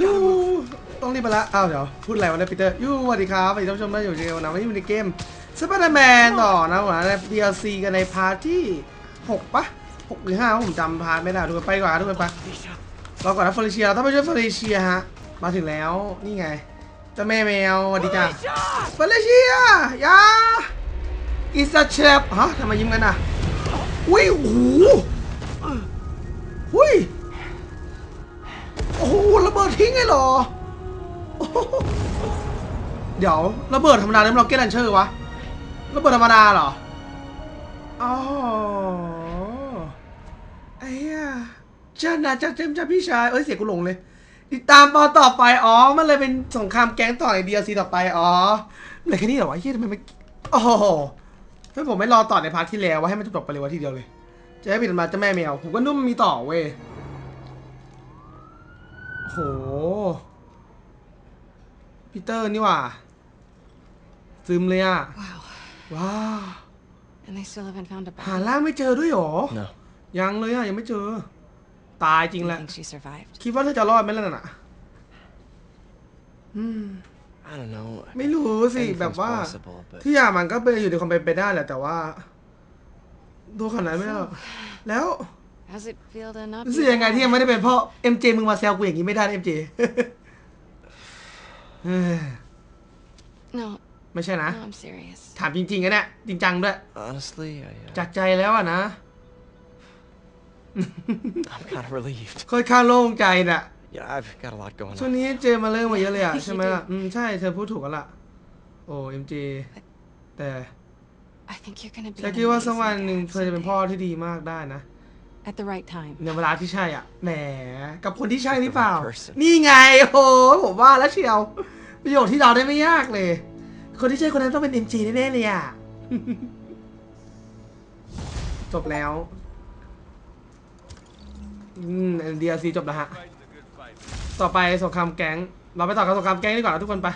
ยูต้องรีบไปละอ้าวเดี๋ยวพูดอะไรวะเนี่ยปีเตอร์ยูสวัสดีครับสวัสดีท่านผู้ชมที่อยู่ในเกมนะวันนี้อยู่ในเกมสไปเดอร์แมนต่อนะหัวใน DLC กันในพาร์ทที่ 6ปะ6หรือ5ผมจำพาร์ทไม่ได้ทุกคนไปก่อนนะทุกคนไปรอก่อนนะฟลิเชียเราต้องไปช่วยเฟลิเชียฮะมาถึงแล้วนี่ไงเจ้าแม่แมวสวัสดีจ้าฟลิเชียยาอิสเชฟฮะทำไมยิ้มกันอะอุ้ยโอ้โหอุ้ย โอ้โหระเบิดทิ้งไงเหรออเดี๋ยวระเบิดธรรมดาหรือเราเก็ตลันเชอร์วะระเบิดธรรมดาเหรออ๋อไอ้เหี้ยจ้านาจ้าเจมจ้าพี่ชาย เอ้ยเสียกูหลงเลย ติดตามตอนต่อไป อ๋อ มันเลยเป็นสงครามแก๊งต่อใน DLC ต่อไป อ๋อเลยแค่นี้เหรอวะเฮียทำไมไม่โอ้โหถ้าผมไม่รอต่อในพาร์ทที่แล้วว่าให้มันจบไปเลยวะทีเดียวเลย จะให้ปิดมาเจะแม่แมว ผมก็นุ่มมีต่อเว้ย โหพีเตอร์นี่หว่าซึมเลยอะ Wow. ว้าว And they still haven't found a หา body. ร่างไม่เจอด้วยเหรอ No. ยังเลยอะ ยังไม่เจอ ตายจริง Do แห you ละ think she survived? คิดว่าเธอจะรอดไหมล่ะน่ะอืม I don't know. ไม่รู้สิ Anything's แบบว่า possible, but ทุกอย่างมันก็เป็นอยู่ในความเป็นไปได้แหละแต่ว่า ดูขนาดนั้นไม่ได้หรอกแล้ว How's it feel to not รู้ be สึกยังไงที่ยัง alive? ไม่ได้เป็นเพ่อเอ็มเจมึงมาแซวกูอย่างนี้ไม่ได้เอ็มเจ No, ไม่ใช่นะ no, I'm serious. ถามจริงๆนะเนี่ยจริงจังด้วย honestly, I, uh, จากใจแล้วอะนะ I'm kind of relieved. ค่อนข้างโล่งใจน่ะ Yeah, I've got a lot going ช่วง on. นี้เจมาเริ่มมาเยอะเลยอะ You ใช่ไหมล่ะ do. อืมใช่เธอพูดถูกกันละโอ้เอ็มเจแต่ I think you're gonna be ฉัน an คิดว่าสัก amazing วันหนึ่ง dad เธอจะเป็นพ่อ someday. ที่ดีมากได้นะ At the right time. ในเวลาที่ใช่อะแหมกับคนที่ใช่หรือเปล่า The right person นี่ไงโอ้โหผมว่าแล้วเชียว ประโยคที่เราได้ไม่ยากเลย คนที่ใช่คนนั้นต้องเป็นเอ็มจีแน่ๆเลยอะ จบแล้ว อืมเดียซีจบแล้วฮะ ต่อไปสงครามแก๊ง เราไปต่อกับสงครามแก๊งดีกว่านะทุกคนไป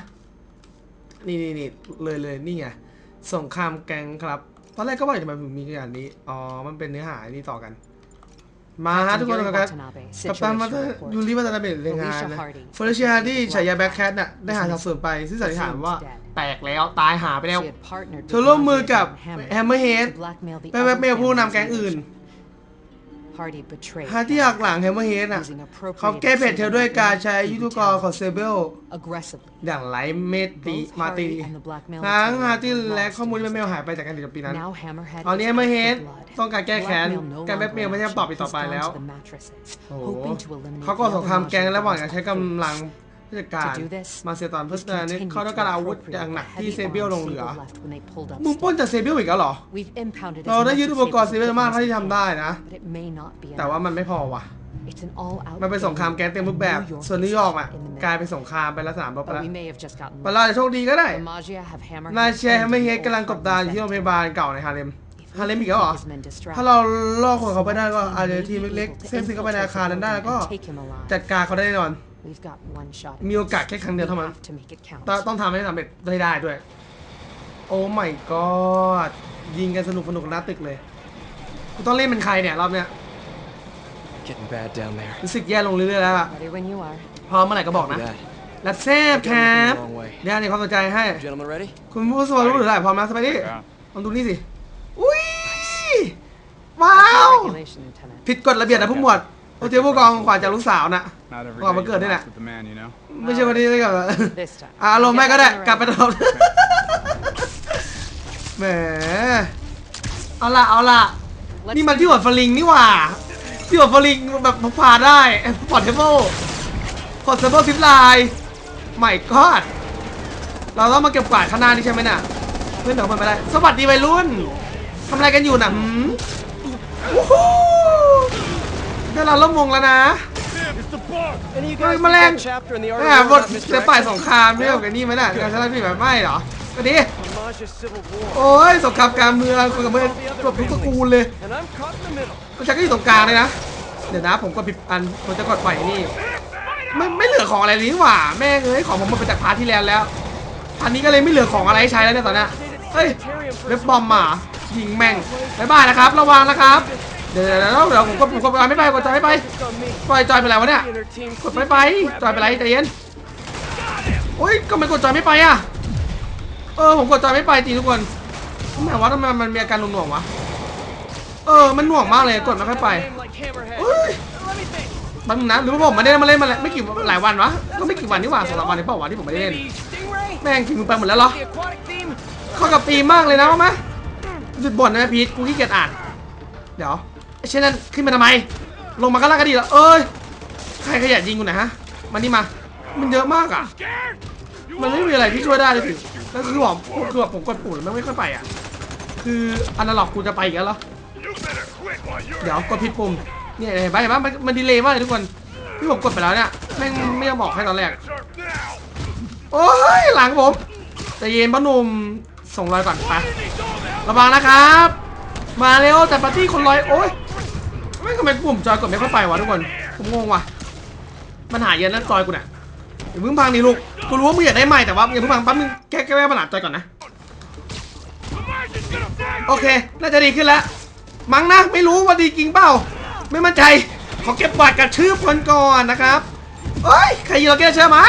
นี่นี่นี่เลยเลยนี่ไง สงครามแก๊งครับ ตอนแรกก็ว่าทำไมผมมีอย่างนี้ อ๋อ มันเป็นเนื้อหานี่ต่อกัน มาฮะทุกคนกันครับกัปตันมาเตอร์ยูริมาตาเบตรายงานนะเฟอร์เชียที่ฉายาแบ็คแคทน่ะได้หาทางส่วนไปซึ่งสันนิษฐานว่าแตกแล้วตายหาไปแล้ว เธอร่วมมือกับแฮมเมอร์เฮดไปแบ็คเมลผู้นำแก๊งอื่น ฮาที่หักหลังแฮมเมอร์เฮดน่ะเขาแก้เผ็ดเธอด้วยการใช้ยุทธกรของเซเบลอย่างไร้เมตติมาตรีทั้งฮาที่และข้อมูลที่แบ็คเมลหายไปจากการติดต่อปีนั้นตอนนี้แฮมเมอร์เฮดต้องการแก้แค้นการแบ็คเมลไม่ใช่ปรับอีกต่อไปแล้วโอ้โหเขาก็สงครามแก๊งและหวังจะใช้กำลัง ผู้จัดการมาเซตอนเพื่อนี้เขาต้องการอาวุธอย่างหนักที่เซเบลลงเหลือมึงปล้นจากเซเบลอีกแล้วเหรอ เราได้ยึดอุปกรณ์เซเบลมากเท่าที่ทำได้นะ แต่ว่ามันไม่พอว่ะมันเป็นสงครามแก๊งเต็มรูปแบบ ส่วนนิวยอร์กอะกลายเป็นสงครามไปแล้วสนามรบไปแล้วแต่เราอาจจะโชคดีก็ได้ นายเชียร์แฮมเมอร์เฮดกำลังกบดานอยู่ที่โรงพยาบาลเก่าในฮาเลมฮาเลมอีกแล้วเหรอ ถ้าเราล่อคนเขาไปได้ก็อาจจะทีมเล็กๆเส้นซึงเข้าไปในอาคารนั้นได้แล้วก็จัดการเขาได้แน่นอน มีโอกาสแค่ครั้งเดียวเท่านั้นต้องต้องทำให้สำเร็จได้ได้ด้วย โอ้ไม่ก็ยิงกันสนุกสนุกหน้าตึกเลยกูต้องเล่นเป็นใครเนี่ยรอบเนี้ย Getting bad down there. รู้สึกแย่ลงเรื่อยๆแล้วอะ Ready when you are. พร้อมเมื่อไหร่ก็บอกนะ Copy that. รับแซ่บครับเดี๋ยวในความสนใจให้ Gentlemen ready? คุณผู้สมัครรู้หรือไรพร้อมนะสบายดีลองดูนี่สิ อุ้ยว้าว Regulation, Lieutenant. ผิดกฎระเบียบนะผู้หมวด โอเทผู้กองขวาจากลูกสาวน่ะ Not every Well, day we're good, you innit? relax with the man, you know. ไม่ใช่คนนี้เลยกับ This time. อารมณ์แม่ก็ได้ กลับไปตลอด Get แหมเอาละเอาละ Let's นี่มันที่หัวฟลิงนี่หว่า ที่หัวฟลิงแบบพกพาได้พอร์ตเทเบิลพอร์ตเทเบิลซิปไลน์ใหม่กอดเราต้องมาเก็บกวาดข้างหน้านี่ใช่ไหมน่ะ เพื่อนเดี๋ยวมันไปได้ สวัสดีวัยรุ่นทำอะไรกันอยู่น่ะหืมโอ้โห ได้เราเริ่มมงแล้วนะ Any of you Hey, guys Malang. think that chapter in the แหมบท about จะฝ่ายสงครามไม่เอากับนี่ไหมน่ะการใช้ได้พี่แบบไม่เหรอก็ดีโอ้ยสงครามกลางเมืองคุยกับเพื่อนจบทุกตระกูลเลย And I'm caught in the middle. ก็ชักก็อยู่ตรงกลางเลยนะ เดี๋ยวนะผมก็ผิดอันผมจะกดปล่อยไอ้นี่ไม่ไม่เหลือของอะไรเลยนี่หว่าแม่งเอ้ยของผมหมดไปจากพาร์ทที่แล้วแล้วอันนี้ก็เลยไม่เหลือของอะไรให้ใช้แล้วเนี่ยตอนนี้เฮ้ยเว็บบอมมายิงแม่งบ๊ายบายนะครับ ระวังนะครับ เดี๋ยวเดี๋ยวเดี๋ยวผมกดผมกดไม่ไปกดจอยไม่ไปจอยจอยไปแล้ววะเนี่ยกดไม่ไปจอยไปไรใจเย็นโอ้ยก็มันกดจอยไม่ไปอะเออผมกดจอยไม่ไปจริงทุกคนทำไมวะทำไมมันมีอาการหน่วงๆวะเออมันหน่วงมากเลยกดไม่ค่อยไปเฮ้ยบนึงนะหรือว่าผมไม่ได้มาเล่นมาแล้วไม่กี่หลายวันวะก็ไม่กี่วันนี่หว่าสองสามวันนี่เปล่าวะที่ผมไม่ได้เล่นแม่งกินมึงไปหมดแล้วเหรอเข้ากับตีมากเลยนะว่าไหมหยุดบ่นนะพีทกูขี้เกียจอ่านเดี๋ยว เช่นนั้นขึ้นมาทำไม ลงมาก็ล่างก็ดีแล้วเอ้ย ใครขยันยิงกูหน่อยฮะ มานี่มา มันเยอะมากอะ มันไม่มีอะไรที่ช่วยได้เลยสิแล้วคือผมคือแบบผมกดปุ่มแล้วมันไม่ค่อยไปอะ คืออนาล็อกกูจะไปอีกแล้วเหรอ เดี๋ยวกดผิดปุ่ม เนี่ยเห็นปะเห็นมันมันดีเลย์มากเลยทุกคนที่ผมกดไปแล้วเนี่ยแม่งไม่ยอมบอกให้ตอนแรก โอ้ยหลังผมใจเย็นป้าหนุ่มส่งรอยก่อนไประวังนะครับ มาเร็วแต่ปาร์ตี้คนลอยโอ้ย ไม่ทำไมปุ่มจอยกดไม่ค่อยไปวะทุกคน ผมงงว่ะ มันหาเย็นแล้วจอยกูเนี่ยอย่าเพิ่งพังนี่ลูก กูรู้ว่ามึงอยากได้ใหม่แต่ว่าอย่าเพิ่งพังแป๊บนึงแก้แก้แก้ปัญหาจอยก่อนนะ โอเค น่าจะดีขึ้นแล้ว มั้งนะ ไม่รู้ว่าดีจริงเปล่า ไม่มั่นใจ ขอเก็บบัตรกับชื่อคนก่อนนะครับเอ้ย ใครยิงเราแก้เชื่อมา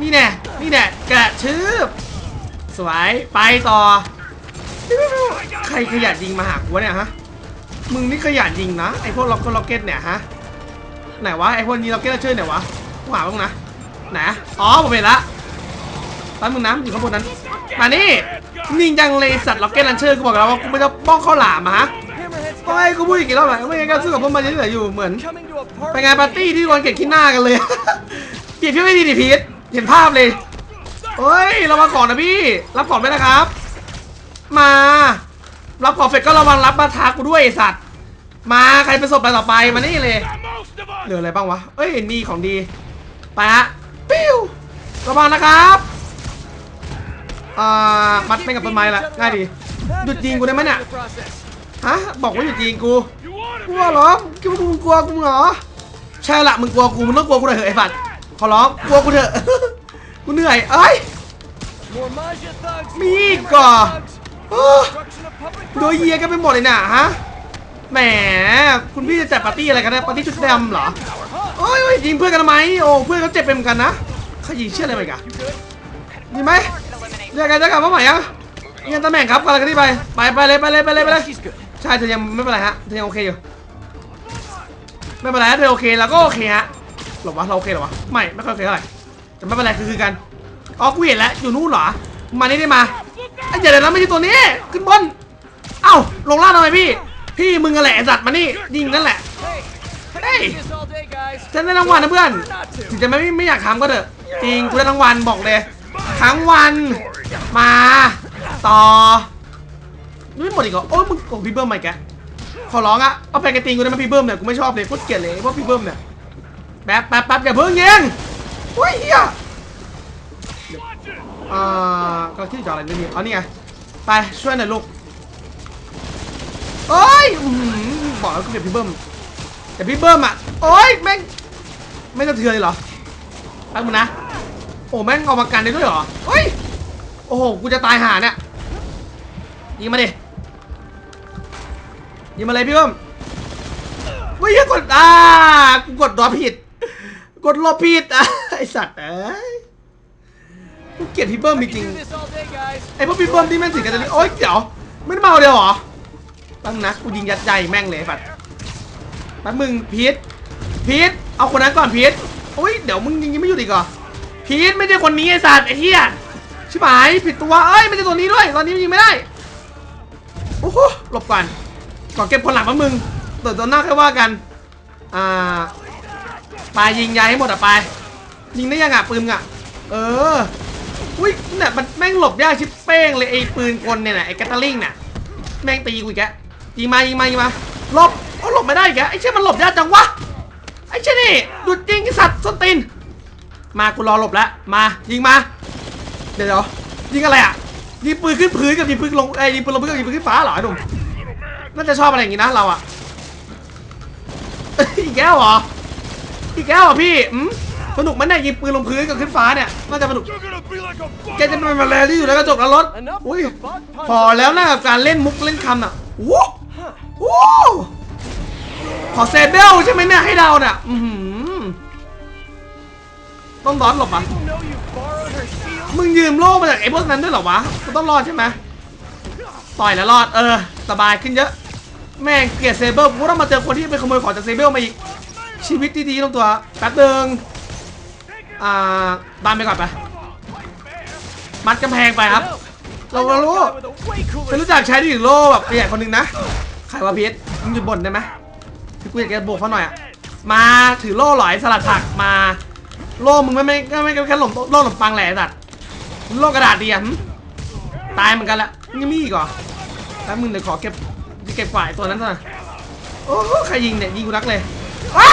นี่แน่ นี่แน่กระชืบสวย ไปต่อ ใครขยันยิงมาหากูเนี่ยฮะ มึงนี่ขยันยิงนะไอพวกล็อกล็อกเก็ตเนี่ยฮะไหนวะไอพวกนี้ล็อกเก็ตเชื่อไหนวะกูหาบ้างนะไหนอ๋อผมเห็นละแป๊บมึงนะอยู่ข้างบนนั้นมานี่นิ่งจังเลยสัตว์ล็อกเก็ตลันเชอร์กูบอกแล้วว่ากูไม่จะบ้องข้าวหลามอะฮะ Hammerhead's ทำไมกูพูดอีกกี่รอบแล้วไม่งั้นก็สู้กับพวกมันยังเหลืออยู่เหมือนไปงานปาร์ตี้ที่โดนเกลียดขี้หน้ากันเลยเปลี่ยนพี่ไม่ดีดิพีทเห็นภาพเลยเฮ้ยระวังของนะพี่ รับของด้วยนะครับ มา รับของเสร็จก็ระวังรับมาทักกูด้วยไอสัตว์ มาใครเป็นศพไปต่อไปมานี่เลยเหลืออะไรบ้างวะเอ้ยมีของดี ไปฮะปิ้วระวังนะครับอ่ามัดไม่กับต้นไม้ละง่ายดีหยุดยิงกูได้ไหมเนี่ยฮะบอกว่าหยุดยิงกูกลัวเหรอคิดว่ามึงกลัวกูเหรอใช่ละมึงกลัวกูมึงต้องกลัวกูหน่อยเถอะไอ้บัตรขอร้องกลัวกูเถอะกูเหนื่อยเอ้ยมีก่อ โดยเยียกันไปหมดเลยน่ะฮะ แหม คุณพี่จะจัดปาร์ตี้อะไรกันนะปาร์ตี้ชุดดำเหรอโอ้ยยิงเพื่อนกันทำไม โอ้ เพื่อนเขาเจ็บเป็นเหมือนกันนะเขายิงเชื่ออะไรไปกันยิงไหมเรียกกันจะกลับมาใหม่ยังเรียนตำแหน่งครับอะไรกันที่ไป ไปไปเลยไปเลยไปเลยไปเลย ใช่เธอยังไม่เป็นไรฮะ เธอยังโอเคอยู่ ไม่เป็นไรเธอโอเคเราก็โอเคฮะหรอวะเราโอเคหรอวะ ไม่ไม่ค่อยโอเคเท่าไหร่แต่ไม่เป็นไรคือคือกัน อ๋อ กูเห็นแล้วอยู่นู่นเหรอ มานี่ได้มา ไอ้เดี๋ยวเดี๋ยวนะไม่ใช่ตัวนี้ ขึ้นบน เอ้า ลงล่างทำไมพี่ พี่มึงอะไรไอ้สัตว์มานี่ ยิงนั่นแหละ Hey, I Hey. can do this all day, guys. ฉันได้รางวัลนะเพื่อน ถึงจะไม่ไม่อยากทำก็เถอะ จริงกูได้รางวัลบอกเลยทั้งวัน มา ต่อไม่หมดอีกเหรอ โอ้ยมึงของพี่เบิ้มมาอีกแก ขอร้องอะเอาไปกระติงกูได้ไหมพี่เบิ้มเนี่ย กูไม่ชอบเลยโคตรเกลียดเลยพวกพี่เบิ้มเนี่ย แป๊บแป๊บแป๊บอย่าเพิ่งยิงอุ้ยเฮีย อ่ากระที่จะอะไรนี่เอานี่ไง ไปช่วยหน่อยลูกโอ้ยอบอกแล้วกูเกลียดพี่เบิ้มแต่พี่เบิ้มอะโอ้ยแม่งไม่กระเทือนเลยเหรอแป๊บมึงนะ โอ้แม่งเอามากันได้ด้วยเหรอเฮ้ย โอ้โห กูจะตายห่าเนี่ยยิงมาดิ ยิงมาเลยพี่เบิ้มเฮ้ยกดอ่ากูกดรอผิด กดรอผิดอะไอสัตว์เอ้ย กูเกลียดพี่เบิ้ม I จ can ริง do this all day, guys. ๆไอพวกพี่เบิ้มที่แม่งสิงกันจะนี่โอ๊ยเดี๋ยวไม่ได้เมาเดียวเหรอแป๊บนึงนะกูยิงยัดใจแม่งเลยไอ้สัตว์แป๊บมึงพีทพีทเอาคนนั้นก่อนพีทโอ้ยเดี๋ยวมึงยิงยังไม่หยุดอีกเหรอพีทไม่ใช่คนนี้ไอ้สัตว์ไอ้เหี้ยชิบหายผิดตัวเอ้ยไม่ใช่ตัวนี้ด้วยตอนนี้ยิงไม่ได้โอ้โหหลบก่อนก่อนเก็บคนหลังมามึงเติร์ตัวหน้าค่อยว่ากันอ่าไปยิงยายให้หมดอะไปยิงได้ยังอะปืนมึงอะเออ อุ้ยเนี่ยมันแม่งหลบยากชิบเป้งเลยไอ้ปืนกลเนี่ยนะไอ้แกตเตอร์ลิงน่ะแม่งตีกูอีกแกยิงมายิงมายิงมาหลบโอ้หลบไม่ได้แกไอ้เชี่ยมันหลบยากจังวะไอ้เชี่ยนี่หยุดยิงสัตว์ส้นตีนมากูรอหลบแล้วมายิงมา เดี๋ยวยิงอะไรอะยิงปืนขึ้นพื้นกับยิงปืนลงเอ้ยิงปืนลงพื้นกับยิงปืนขึ้นฟ้าเหรอไอ้หนุ่มน่าจะชอบอะไรอย่างงี้นะเราอะอีกแก้วเหรออีกแก้วเหรอพี่อืม สนุกมันเนี่ยยิงปืนลงพื้นกับขึ้นฟ้าเนี่ยน่าจะสนุกแกจะเป็นมาแลที่อยู่ในกระจกแล้วรถ Enough อุ้ย with the bug punch พอแล้วนะกับการเล่นมุกเล่นคำอะโว้โว้ขอเซเบลใช่ไหมเนี่ยให้เดาเนี่ยอือหือต้องดอนหลบอะ People know you borrowed her shield. มึงยืมโล่มาจากไอ้พวกนั้นด้วยเหรอวะกูต้องรอดใช่ไหมต่อยแล้วรอดเออสบายขึ้นเยอะ แม่งเกลียดเซเบิลกูต้องมาเจอคนที่ไปขโมยของจากเซเบิลมาอีกชีวิตดีๆตรงตัวแป๊บเดิง อ่าตามไปก่อนไปมัดกำแพงไปครับ No. เรา I know รู้ a guy with a way ฉัน cooler รู้จักใช้ดิโล่แบบใหญ่คนหนึ่งนะใครวะพีทมึงหยุดบ่นได้ไหมพี่กูอยากจะโบกเขาหน่อยอะมาถือโล่หลอยสลัดผักมา โล่มึงไม่ไม่ไม่ไม่แค่หลมโล่หลมปังแหละไอ้สัตว์โล่กระดาษดีอะหึตายเหมือนกันละมึงยังมีอีกเหรอแล้วมึงเดี๋ยวขอเก็บเก็บกวาดไอ้ตัวนั้นซะหน่อยโอ้โหใครยิงเนี่ยยิงกูนักเลยอ้า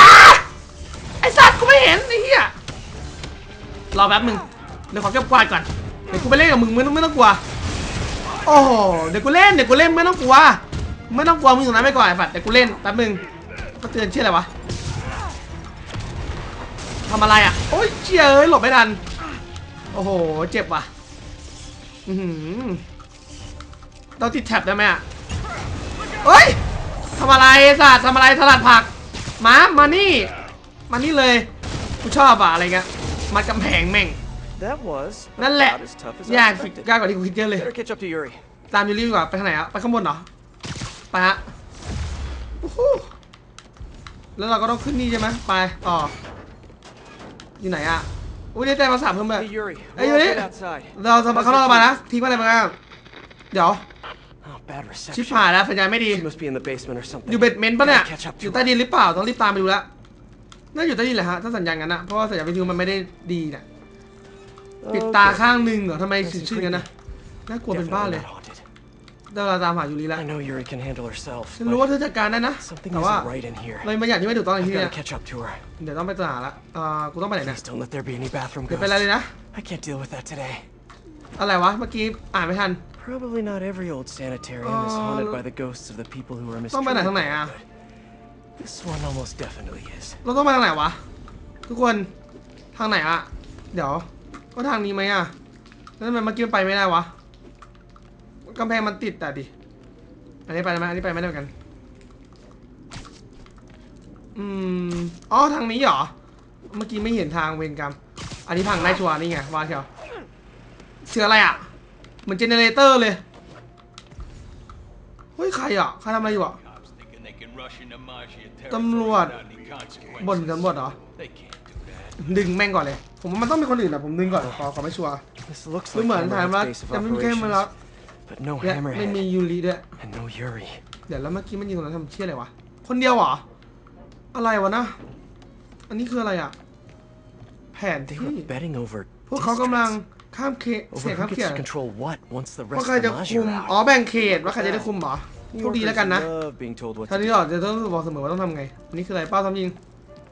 ไอ้สัตว์กูไม่เห็นไอ้เหี้ย รอแป๊บมึงเดี๋ยวขอเก็บกวาดก่อนเดี๋ยวกูไปเล่นกับมึงไม่ต้องไม่ต้องกลัวโอ้โหเดี๋ยวกูเล่นเดี๋ยวกูเล่นไม่ต้องกลัวไม่ต้องกลัวมึงอยู่นั้นไปก่อนไอ้ฝัดเดี๋ยวกูเล่นแป๊บหนึ่งก็เตือนเชื่ออะไรวะทำอะไรอะโอ้ยเชี่ยเอ้ยหลบไม่ทันโอ้โหเจ็บว่ะอือเราติดแท็บได้ไหมอะเฮ้ยทำอะไรไอ้สัตว์ทำอะไรสลัดผักมามานี่มานี่เลยกูชอบอะอะไรเงี้ย มัดกำแพงแม่ง That was นั่นแหละ about as tough as ยาก I expected. ยากกว่าที่กูคิดเยอะเลย Better catch up to Yuri. ตามยูริดีกว่าไปทางไหนอะไปข้างบนเหรอ ไปฮะโอ้โหแล้วเราก็ต้องขึ้นนี่ใช่ไหมไปต่อ อยู่ไหนอะอุ้ยได้ใจมาสามเพิ่มเลย Hey Yuri, Hey, we're all Yuri. good outside. เราจะมาข้างนอกระบายนะทิ้งไว้อะไรบ้างเดี๋ยว Oh, bad ชิบ reception. หายแล้วสัญญาณไม่ดี She must be in the basement or something. อยู่เบ็ดเมนต์ปะเนี่ย Gotta catch up อ to ยู่ her. ใต้ดินหรือเปล่าต้องรีบตามไปดูแล้ว น่าอยู่ใต้ดินแหละฮะถ้าสัญญาณงั้นนะเพราะว่าสัญญาณวิทยุมันไม่ได้ดีเนี่ยปิดตา Okay. ข้างหนึ่งเหรอทำไม Nice ถึง and ชื่องั้นนะน่ากลัวเป็นบ้า Definitely เลย not haunted. ได้เวลาตามหายูริแล้ว I know Yuri can handle herself. ฉันรู้ว่าเธอจัดการได้นะ but Something แต่ว่า isn't right in here. เราบางอย่างที่ไม่ถูกต้องใน I've ที่นี่ gotta catch up to her. เดี๋ยวต้องไปตหาละอ่ากูต้องไปไหนเนี่ย Please don't let there be any bathroom เดี๋ยวไปอะไร ghosts. เลยนะ I can't deal with that today. อะไรวะเมื่อกี้อ่านไม่ทัน Probably not every old sanitarium is Uh, haunted by the ghosts of the people who are ต้องไปไหน mistreated. This one almost definitely is. เราต้องไปทางไหนวะ ทุกคนทางไหนอะเดี๋ยว ก็ทางนี้ไหมอะแล้วทำไมเมื่อกี้มันไปไม่ได้วะกำแพงมันติดแต่ดิ อันนี้ไปได้ไหมอันนี้ไปไม่ได้เหมือนกัน อืม อ๋อ ทางนี้เหรอ เมื่อกี้ไม่เห็นทางเวรกรรม อันนี้พังได้ชัวร์นี่ไงวาเชียวเสืออะไรอะเหมือนเจเนเรเตอร์เลย เฮ้ย ใครอะใครทำอะไรอยู่อะ ตำรวจ without any consequences. บ่นกันหมดเหรอ They can't do that. ดึงแม่งก่อนเลย ผมว่ามันต้องเป็นคนอื่นอะผมดึงก่อนขอขอไม่ชัวร์ This looks ดู like เหมือนถามว่า Hammerhead's base of จะไม่มีแค่มาล็อก operations, but no และไม่มี Hammerhead ยูริด้วย and no Yuri. เดี๋ยวแล้วเมื่อกี้มันยิงตรงนั้นทำเชี่ยอะไรวะ คนเดียวเหรอ อะไรวะนะ อันนี้คืออะไรอะแผน They ที่ were betting over พวกเขากำลัง districts, ข้ามเขตเสี over ยข้าม who เข gets ต to control what once the ว่า rest ใคร of จะ the คุม Major are อ๋อ out. แบ่งเขตว่าใครจะได้คุมเหรอ New โชคดีแล้วกัน Yorkers นะ love being told what ท่า to นนี้ do. หรอจะต้องบอกเสมอว่าต้องทำไงอันนี้คืออะไรเป้าทำยิง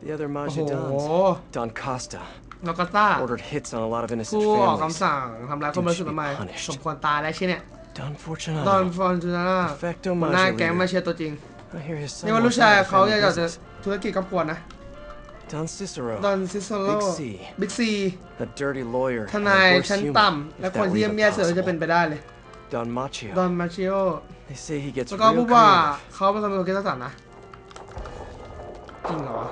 The other โอ้โห Major Dons, Don Costa, เราก็ต้า ordered hits on a lot of innocent ผู้ออก families. คำสั่งทำร้ายคนบริสุทธิ์ทำไม Punished. สมควรตายแล้วใช่เนี่ย Don ดอน Fortunato. ฟอนจูนาร่า Perfecto หัวหน้า Major แก๊ง leader. มาเชียร์ตัวจริง I hear his son นี่ว่าลูก wants ชาย out of the เขา family อยากจะ business. ธุรกิจครอบครัวนะ Don Cicero, ดอนซิสโซโล Big C บิ๊กซี a dirty lawyer, ท and นาย a worse ชั้น human, ต่ำ และ if คน that ที่ were เยี่ยม even แย่สุดจะเป็น possible. ไปได้เลย Don Machio. ดอนมาชิโอ They say he gets แล้วก็ real พูดว่า creative. เขาเป็นคนเป็นคนคิดสร้างสรรค์นะจริงเหรอวะ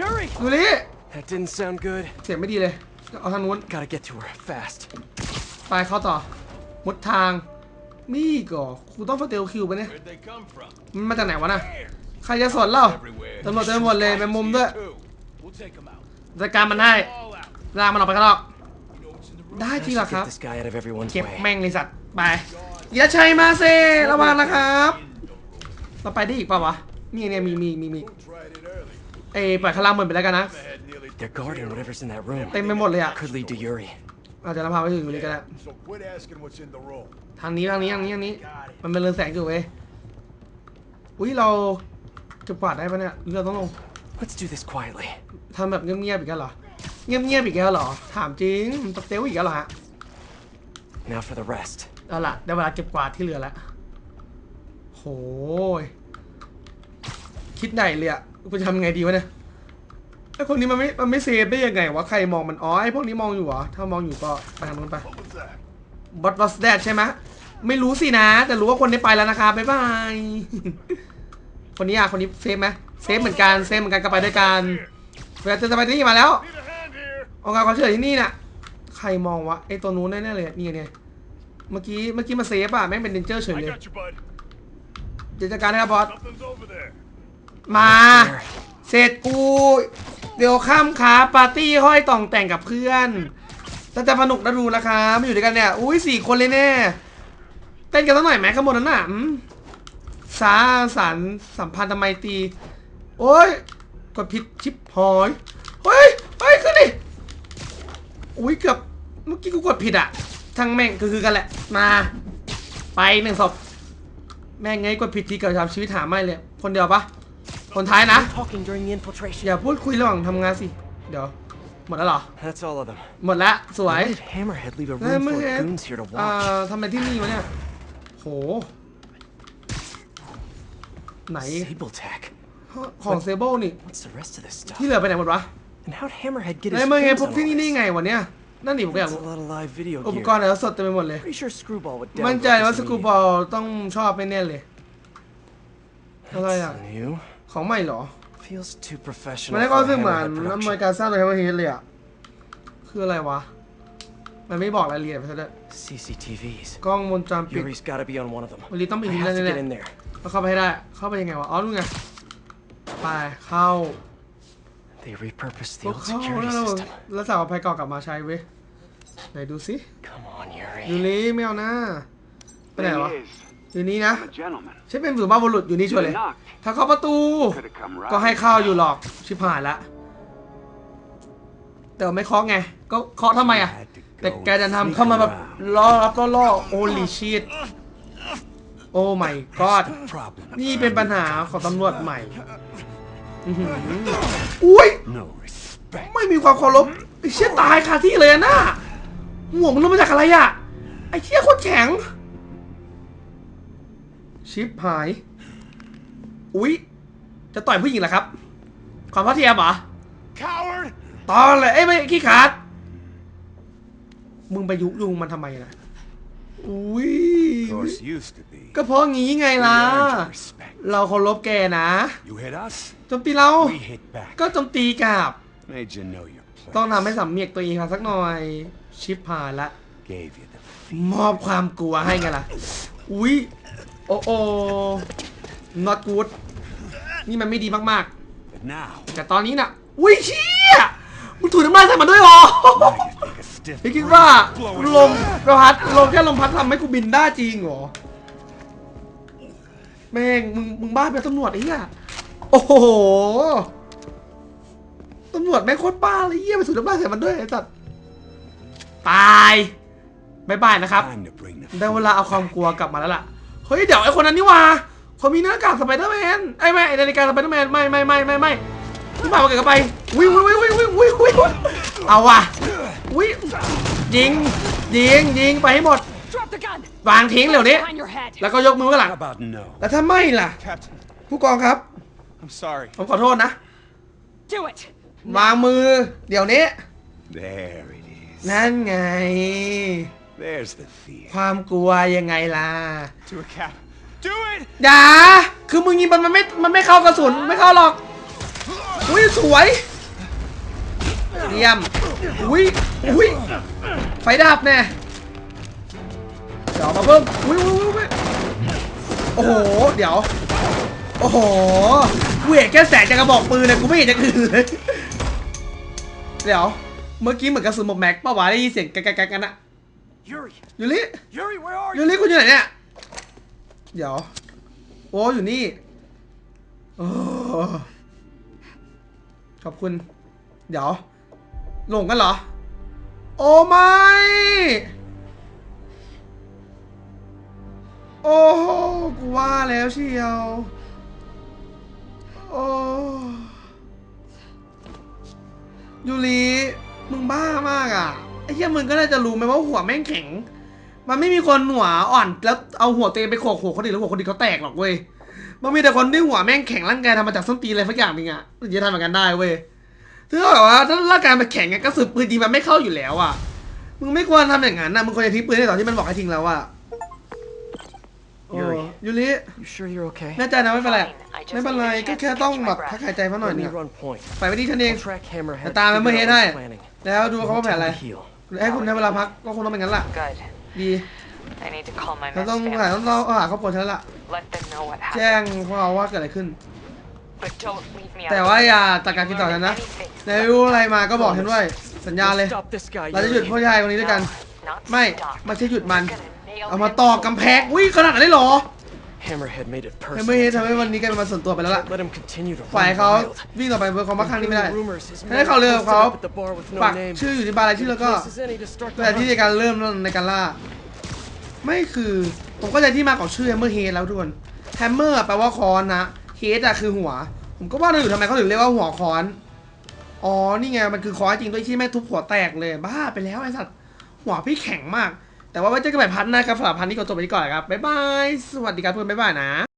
Yuri! ดูดิ That didn't sound good. เสียงไม่ดีเลย เอาทางนู้น Gotta get to her fast. ไปเข้าต่อ มุดทางมีอีก่อกูต้องฟาเตลคิวไปะเนี่ย Where'd they come from? มันมาจากไหนวะน่ะ ใครจะสนเล่า Everywhere. ตำรวจเต็มไปหมดเลยแมงมุมด้วย Too. We'll take them out. จัดการมันให้ All out. ลากมันออกไปข้างนอก You know what's in the room? ได้ I จริงเหรอ should ครับ get this guy out of everyone's เก็บ way. แม่งเลยสัตว์ ไป อย่าชัยมาเซระวังนะครับ เราไปได้อีกเปล่าวะ นี่เนี่ยมีมีมีมี Tried it early. เอ้ยปล่อยข้างล่างบนไปแล้วกันนะ Had nearly. They're guarding whatever's in that room. เต็มไปหมดเลยอะ Could lead to Yuri. อาจจะนำพาไปถึงอยู่นี่ก็ได้ So quit asking what's in the room. ทางนี้ทางนี้ทางนี้ทางนี้ มันเป็นเรืองแสงอยู่เว้ยอุ้ยเราเก็บกวาดได้ปะเนี่ยหรือเราต้องลง Let's do this quietly. ทำแบบเงียบๆอีกแล้วเหรอ เงียบๆอีกแล้วเหรอ ถามจริงตกเตลอีกแล้วเหรอฮะ Now for the rest. เอาล่ะได้เวลาเก็บกวาดที่เหลือแล้วโหยคิดใหญ่เลยอะกูจะทำยังไงดีวะเนี่ยไอ้คนนี้มันไม่ มันไม่เซฟได้ยังไงวะ ใครมองมัน อ๋อ ไอ้พวกนี้มองอยู่เหรอ ถ้ามองอยู่ก็ไปทางนู้นไปบอทบอสแดดใช่ไหมไม่รู้สินะ แต่รู้ว่าคนนี้ไปแล้วนะคะบ๊ายบาย คนนี้อะคนนี้เซฟไหมเซฟเหมือนกัน เซฟเหมือนกันก็ไปด้วยกันเวลาจะไปที่นี่มาแล้ว Need a hand here. เอการความช่วยเหลือที่นี่น่ะ ใครมองวะ ไอ้ตัวนู้นแน่ๆเลยนี่ไงเมื่อกี้เมื่อกี้มาเซฟอะแม่งเป็นเดนเจอร์เฉย I เลย got you, bud. เดี๋ยวจัดการนะครับบอส Something's over there. มาเสร็จกูเดี๋ยวข้ามขาปาร์ตี้ห้อยต่องแต่งกับเพื่อนแต่จะสนุกนะดูนะคะมาอยู่ด้วยกันเนี่ยอุ้ยสี่คนเลยแน่เต้นกันสักหน่อยไหมข้างบนนั้นน่ะอืมสาสารสัมพันธ์ทำไมตรีโอ้ยกดผิดชิปหอยเฮ้ยเฮ้ยขึ้นดิอุ้ยเกือบเมื่อกี้กูกดผิดอะ ทั้งแม่งก็คือกันแหละ มาไปหนึ่งศพแม่งไงกดผิดทีเกิดทำชีวิตหาไม่เลย คนเดียวปะคนท้ายนะ No talking during the infiltration. อย่าพูดคุยระหว่างทำงานสิดี๋ยว หมดแล้วเหรอ That's all of them. หมดแล้วสวย Why did Hammerhead leave a แล้ว room เมื่อ full กี้ of goons here to อ่า watch? ทำไมที่นี่วะเนี่ยโหไหน Sable tech. ของเซเบิลนี่ What's the rest of this stuff? ที่เหลือไปไหนหมดวะ And how'd Hammerhead get แล้ว his เมื่อไง hands พบ on ที่ all นี่ได้ this? ไงวะเนี่ย นั่นนี่ผมอยาก That's รู้ a lot of live video อุป gear. กรณ์อะไรสดเต็มไปหมดเลย Pretty sure Screwball would มั่น download ใจว่า this สกูบอลต้องชอบแน่ๆเลย อะไรอะ That's new. ของใหม่เหรอ Feels too professional. มันได้ก็ for รู้สึกเหมือน Hammerhead อเมริ production. กาสร้างโดยแฮมเบอร์เฮดเลยอะ คืออะไรวะ มันไม่บอกรายละเอียดไปซะด้วย CCTVs. กล้องวงจรปิด Yuri's gotta be on one of them. วันนี้ต้องไป I ยิง have ได้ to แน่ get in there. ๆแล้วเข้าไปให้ได้ เข้าไปยังไงวะ อ๋อนู่นไง ไปเข้า They repurposed the ก็ old เข้า security แล้วเรา system. แล้วสาวภัยเก่ากลับมาใช้เว้ยไหนดูสิ Come on, อยู่ Yuri. นี่ไม่เอานะไปไหนวะ Thing is, อยู่นี่นะ I'm a gentleman. ใช่เป็นสุภาพบุรุษอยู่นี่ช่วยเลย Knocked. ถ้าเข้าประตู Could have come right. ก็ให้เข้าอยู่หรอกชิบหายละ แต่ไม่เคาะไง ก็เคาะทำไมอะ แต่แกจะทำเข้ามาแบบล่อรับก็ล่อโอลิชิตโอ้ my god นี่เป็นปัญหาของตำรวจใหม่ อื้อหืออุ้ย No respect. ไม่มีความเคารพไอ้เชี่ยตายคาที่เลยอะน่ะห่วงมันมาจากอะไรอะ ไอ้เชี่ยโคตรแข็ง ชิปหาย อุ๊ยจะต่อยผู้หญิงเหรอครับ ความเท่าเทียมเหรอ Coward! ตอนเลยเอ้ยไม่ขี้ขาด มึงไปยุยุงมันทำไมล่ะ อุ้ย ก็เพราะงี้ไง We ล่ะ earned your respect. เราเคารพแกนะ You hit us, โจมตีเรา we hit back. ก็โจมตีกลับ Made you know your place. ต้องทำให้สำเนียกตัวเองค่ะสักหน่อย ชิปหายละ Gave you the มอบความกลัวให้ไงล่ะ อุ๊ย โอ้โอ้ not good นี่มันไม่ดีมาก But now, ๆแต่ตอนนี้น่ะ อุ๊ยเชี่ยมึงถูกน้ำลายใส่มันด้วยเหรอ now you think a stiff พี่คิดว่า blowing ลมพัดลมแค่ลมพัดทำให้กูบินได้จริงเหรอ แม่งมึงมึงบ้าเป็นตำรวจไอ้เหี้ยโอ้โหตำรวจแม่งโคตรบ้าเลยเหี้ยไปสูดน้ำลายใส่มันด้วยไอ้สัตว์ตายบายบายนะครับ Time to bring the ได้เวลาเอาความกลัวกลับมาแล้วล่ะ เฮ้ยเดี๋ยวไอ้คนนั้นนี่หว่าเขามีหน้ากากสไปเดอร์แมนไอ้ไม่ไอ้นาฬิกาสไปเดอร์แมนไม่ไม่ไม่ไม่ไม่ ที่ผ่านมาเกิดกันไปวิววิววิววิววิววิวเอาว่ะวิยิงยิงยิงไปให้หมด Drop the gun! วางทิ้งเดี๋ยวนี้ Behind your head! แล้วก็ยกมือข้างหลัง How about no? แล้วถ้าไม่ล่ะ Captain, ผู้กองครับ I'm sorry. ผมขอโทษนะ Do it! วางมือ เดี๋ยวนี้ There it is. นั่นไง There's the fear. ความกลัวยังไงล่ะ To a cap. Do it! อย่า คือมึงยิงมันมันไม่ มันไม่เข้ากระสุน ไม่เข้าหรอก อุ้ยสวยเยี่ยมอุ้ยอุ้ยไฟดับแน่เดี๋ยวมาเพิ่มอุ้ยอุ้ยอุ้ยอุ้ยโอ้โห เดี๋ยว โอ้โหกูเห็นแค่แสงจากกระบอกปืนเลยกูไม่เห็นจากอื่นเลยเดี๋ยว เมื่อกี้เหมือนกระสุนหมดแม็กเปล่าวะได้ยินเสียงแก๊กแก๊กแก๊กกันอะ Yuri! ยูริ Yuri, where are ยู you? ริคุณอยู่ไหนเนี่ย เดี๋ยว โอ้อยู่นี่โอ้ ขอบคุณ เดี๋ยว หลงกันเหรอ โอ้ไม่ โอ้โหกูว่าแล้วเชียว โอ้ยูริมึงบ้ามากอะ ไอ้เหี้ยมึงก็น่าจะรู้ไหมว่าหัวแม่งแข็ง มันไม่มีคนหัวอ่อนแล้วเอาหัวตัวเองไปโขกหัวคนอื่นแล้วหัวคนอื่นเขาแตกหรอกเว้ย มันมีแต่คนที่หัวแม่งแข็งร่างกายทำมาจากส้นตีนอะไรสักอย่างนึงอะถึงจะทำแบบนั้นได้เว้ยถ้าแบบว่าถ้าร่างกายมันแข็งอะกระสุนปืนจริงมันไม่เข้าอยู่แล้วอะ มึงไม่ควรทำอย่างนั้นนะมึงควรจะทิ้งปืนในตอนที่มันบอกให้ทิ้งแล้วอะโอ้ Yuri, ยูริ You sure you're okay? แน่ใจนะไม่เป็นไร Fine. I just ไม่เป็นไร need a ก็ chance แค่ to ต้อง catch my แบบ breath. พักหายใจมาหน่อย Let เนี่ me ย run point. ไปไว้ที่ฉันเอง I'll track Hammerhead. แต่ตาม figure Hammerhead out ให้ his planning. แล้วดูเขาว่าแผนอะไร Tell him to heal. ให้คุณให้เวลาพักก็คงต้องเป็นงั้นแหละ Good. ดี I need to call my เรา mess ต้องหา family. ต้องต้องหาครอบครัวฉันแล้วล่ะ Let them know what แจ้ง happened. พวกเราว่าเกิดอะไรขึ้น But don't leave me แต่ out. ว่าอย่าตัดการติดต่อฉันนะในรู้อะไรมาก็บอกฉันด้วย สัญญาเลย Stop this guy. เราจะหยุด Yuri. ผู้ชายคนนี้ด้วยกัน Not ไม่ stop. ไม่ใช่หยุดมัน I'm gonna nail เอามา him ต่อ so กำแพงอุ้ยขนาดนั้นเลยเหรอ Hammerhead made it เฮ personal. มเบอร์เฮดทำให้วันนี้กลายเป็นวันส่วนตัวไปแล้วล่ะ Let him continue to ฝ่าย run เขา wild. วิ่งต่อไปเพื่อความว่าครั้งนี้ไม่ได้ Rumors his ให้เขาเลือก men เขา posted up at the bar with no ปัก name. ชื่ออยู่ที่บาร์อะไรชื่อแล้วก็ Places any destructive แต่ที่ใน hunter. การเริ่มในการล่า ไม่คือ ผมก็เลยที่มาของชื่อแฮมเมอร์เฮดแล้วทุกคนแฮมเมอร์แปลว่าค้อนนะเฮดอะคือหัว ผมก็ว่าเราอยู่ทำไมเขาถึงเรียกว่าหัวค้อน อ๋อ นี่ไง มันคือค้อนจริงด้วยที่แม่ทุบหัวแตกเลย บ้าไปแล้วไอ้สัตว์ หัวพี่แข็งมาก แต่ว่าไว้เจอกันใหม่พันหนะครับสำหรับพันนี้ก็จบไปก่อนครับ บ๊ายบาย สวัสดีครับเพื่อนบ๊ายบายนะ